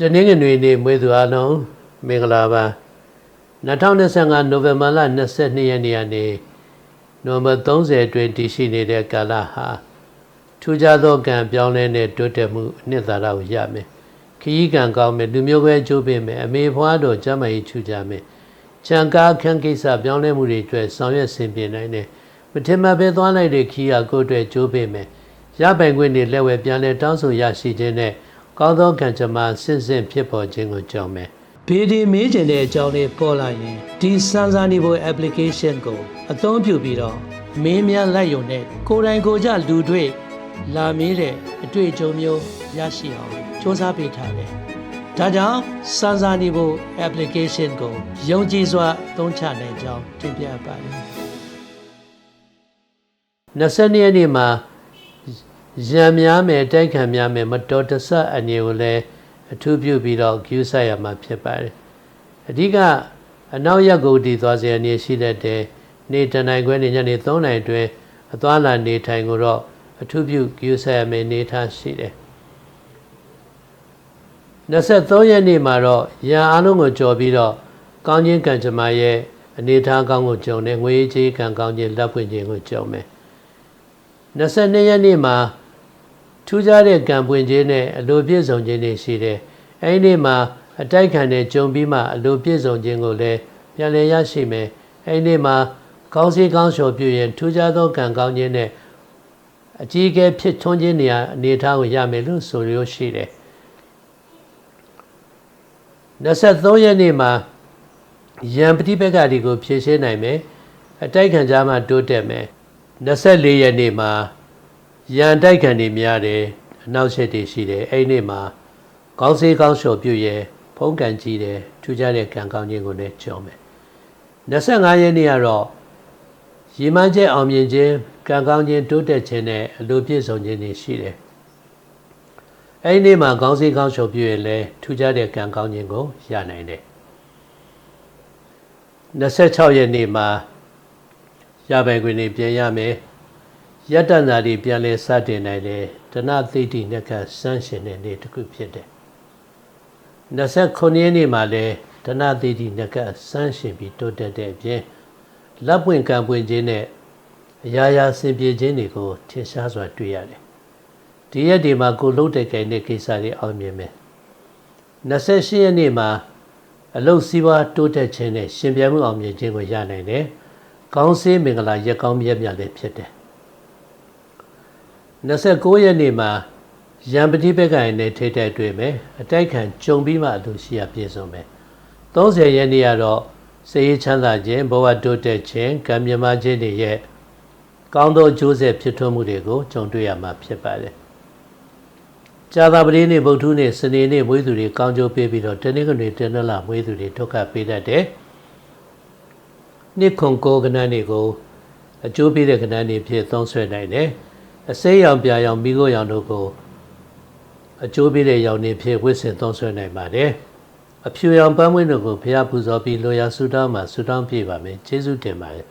တနင်္ဂနွေနေ့မွေးသူအလုံးမင်္ဂလာပါ2025နိုဝင်ဘာလ22ရက်နေ့ကနေနိုဝင်ဘာ30အတွင်းတည်ရှိနေတဲ့ကာလဟာထူးခြားသောကံပြောင်းလဲတဲ့တိုးတက်မှုအနှစ်သာရကိုရမယ်ခရီးကံကောင်းမယ်လူမျိုးပဲကျိုးပေးမယ်အမေဖွားတော်ကျမ်းမာရေးထူးခြားမယ်ချံကားခန်းကိစ္စပြောင်းလဲမှုတွေအတွက်ဆောင်ရွက်ဆင်ပြေနိုင်တယ်မထင်မှတ်ပဲသွားလိုက်တဲ့ခီးဟာကိုယ့်အတွက်ကျိုးပေးမယ်ရပိုင်ခွင့်တွေလက်ဝဲပြန်လဲတောင်းဆိုရရှိခြင်းနဲ့ ကောင်းသောကံကြမ္မာဆင့်ဆင့်ဖြစ်ပေါ်ခြင်းကိုကြောင်းမယ်ဘေဒီမေးကျင်တဲ့အကြောင်းလေးပေါ်လာရင်ဒီစမ်းစာနေဖို့ application ကိုအသုံးပြုပြီးတော့မင်းများလိုက်ရုံနဲ့ကိုယ်တိုင်ကိုယ်ကြလူတွေ့လာမေးတဲ့အတွေ့အကြုံမျိုးရရှိအောင်စူးစမ်းပေးထားတယ်။ဒါကြောင့်စမ်းစာနေဖို့ application ကိုယုံကြည်စွာသုံးချနိုင်ကြောင်းတင်ပြပါတယ်။22ရက်နေ့မှာ ရံများမယ်တိုက်ခံများမယ်မတော်တဆအနေကိုလည်းအထူးပြုပြီးတော့ကျူးဆရမှာဖြစ်ပါတယ်အဓိကအနောက်ရက်ကိုတည်သွားစေအနေရှိတတ်တယ်နေတနိုင်ခွဲနေညနေ3နိုင်အတွင်းအသွားလာနေထိုင်ကိုတော့အထူးပြုကျူးဆရမယ်နေထားရှိတယ်23ရက်နေ့မှာတော့ရံအားလုံးကိုကြော်ပြီးတော့ကောင်းချင်းကံကြမ္မာရဲ့အနေထားကောင်းကိုကြုံတယ်ငွေကြေးကံကောင်းခြင်းလက်ဖွင့်ခြင်းကိုကြုံမယ်22ရက်နေ့မှာ ထူးခြားတဲ့ကံပွင့်ခြင်းနဲ့အလိုပြည့်စုံခြင်းတွေရှိတယ်။အဲဒီနေ့မှာအတိုက်ခံတဲ့ကြုံပြီးမှအလိုပြည့်စုံခြင်းကိုလည်းပြန်လည်ရရှိမယ်။အဲဒီနေ့မှာကောင်းစီကောင်းလျှော်ပြုရင်ထူးခြားသောကံကောင်းခြင်းနဲ့အကြီးအကဲဖြစ်ထွန်းခြင်းနေရာအနေထားကိုရမယ်လို့ဆိုရရှိတယ်။23ရက်နေ့မှာယံပฏิပက္ခတွေကိုဖြည့်ရှင်းနိုင်မယ်။အတိုက်ခံကြမှာတိုးတက်မယ်။24ရက်နေ့မှာ ရန်တိုက်ခံနေများတယ်အနောက်ဆက်တွေရှိတယ်အဲ့ဒီနေ့မှာကောင်းစေးကောင်းလျှော်ပြုရဲဖုံးကန်ကြည့်တယ်ထူးခြားတဲ့ကံကောင်းခြင်းကိုလည်းကြော်မယ်25ရက်နေ့ကတော့ရည်မှန်းချက်အောင်မြင်ခြင်းကံကောင်းခြင်းတိုးတက်ခြင်းနဲ့အလိုပြည့်စုံခြင်းတွေရှိတယ်အဲ့ဒီနေ့မှာကောင်းစေးကောင်းလျှော်ပြုရဲလည်းထူးခြားတဲ့ကံကောင်းခြင်းကိုရနိုင်တယ်26ရက်နေ့မှာရပိုင်ခွင့်တွေပြင်ရမယ် ယတ္တနာတွေပြန်လဲစတင်နိုင်တယ်ဒနသိတိနဲ့ကစမ်းရှင်တဲ့နေ့တစ်ခုဖြစ်တယ်29ရက်နေ့မှာလဲဒနသိတိနဲ့ကစမ်းရှင်ပြီးတိုးတက်တဲ့အပြင်လက်ပွင့်ကံပွင့်ခြင်းနဲ့အရာရာဆင်ပြေခြင်းတွေကိုထင်ရှားစွာတွေ့ရတယ်ဒီရက်ဒီမှာကိုလုံးတဲ့ကိန်းတဲ့ကိစ္စတွေအောင်မြင်မယ်28ရက်နေ့မှာအလုတ်စည်းဝါးတိုးတက်ခြင်းနဲ့ရှင်ပြမှုအောင်မြင်ခြင်းကိုရနိုင်တယ်ကောင်းစေးမင်္ဂလာရက်ကောင်းမြတ်မြတ်လည်းဖြစ်တယ် 29ရက်နေ့မှာရံပတိဘက်ကရင်နဲ့ထိတဲ့တွေ့မယ်အတိုက်ခံကြုံပြီးမှလူရှိရပြည့်စုံမယ်30ရက်နေ့ကတော့စေရေးချမ်းသာခြင်းဘဝတိုးတက်ခြင်းကံမြမခြင်းတွေရဲ့ကောင်းသောကျိုးဆက်ဖြစ်ထွန်းမှုတွေကိုကြုံတွေ့ရမှာဖြစ်ပါတယ်ကြာသပတေးနေ့ဗုဒ္ဓနေ့စနေနေ့မွေးသူတွေကောင်းကျိုးပေးပြီးတော့တနင်္ဂနွေတနင်္လာမွေးသူတွေဒုက္ခပေးတတ်တယ်နှစ်ခွန်ကိုကဏ္ဍတွေကိုအကျိုးပေးတဲ့ကဏ္ဍတွေဖြစ်သုံးဆွဲနိုင်တယ် အစိမ်းရောင်ပြာရောင်မိခိုးရောင်တို့ကိုအကျိုးပေးတဲ့ရောင်နေဖြစ်ဝစ်စင်သုံးဆွဲနိုင်ပါတယ်အဖြူရောင်ပန်းမွေးတို့ကိုဘုရားပူဇော်ပြီးလိုရာဆုတောင်းမှာဆုတောင်းပြပါမယ်ကျေးဇူးတင်ပါတယ်